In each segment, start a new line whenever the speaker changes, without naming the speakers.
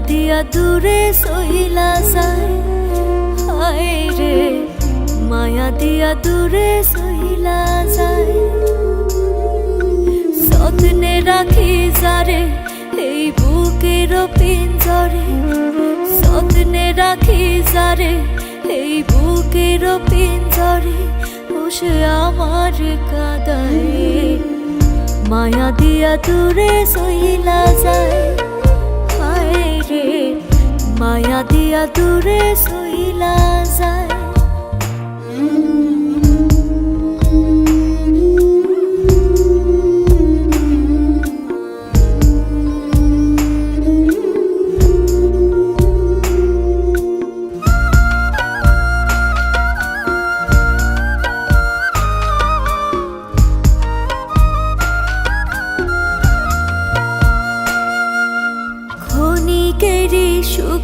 দূরে সইলা যায়। হায় রে, মায়া দিয়া দূরে সইলা যায়। যত্নে রাখি যারে, এই বুকের পিঞ্জরে যত্নে রাখি যারে, এই বুকের পিঞ্জরে বসে আমার কাদায়। মায়া দিয়া দূরে সইলা যায়। মায়া দিয়া দূরে সইলা যায়।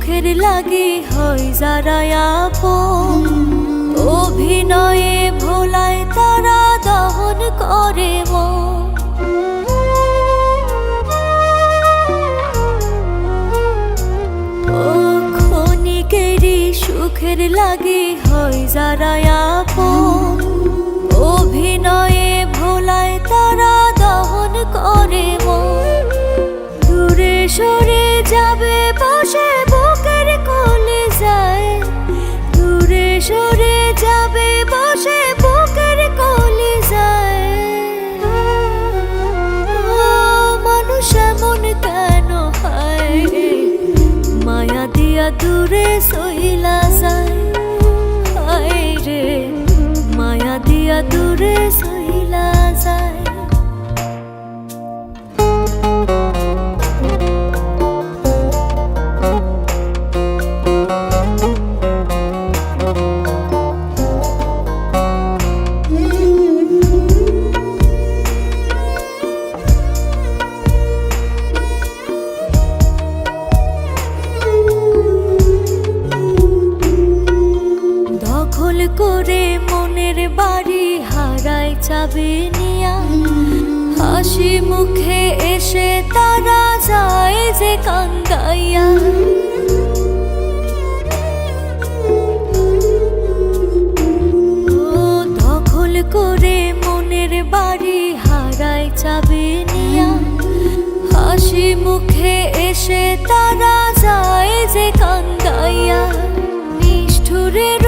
সুখের লাগে হয় যারা আপন। অভিনয়ে ভোলায় তারা দহন করে মন। সুখের লাগে হয় যারা আপন। অভিনয়ে ভোলায় তারা দহন করে দূরে সইলা যায়। রে মায়া দিয়া দূরে সইলা যায়। চাবে নিয়া। হাসি মুখে এসে তারা যায় যে কান্দাইয়া দখল করে মনের বাড়ি হারায় চাবে নিয়া। হাসি মুখে এসে তারা যায় যে কান্দাইয়া নিষ্ঠুরেরও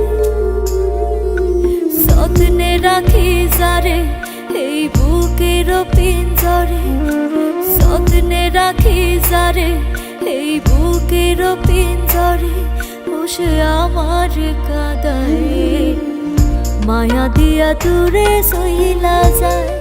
যত্নে রাখি যারে, এই বুকের পিঞ্জরে যত্নে রাখি যারে, এই বুকের পিঞ্জরে বসে আমার কাদায়, মায়া দিয়া দূরে সইলা যায়।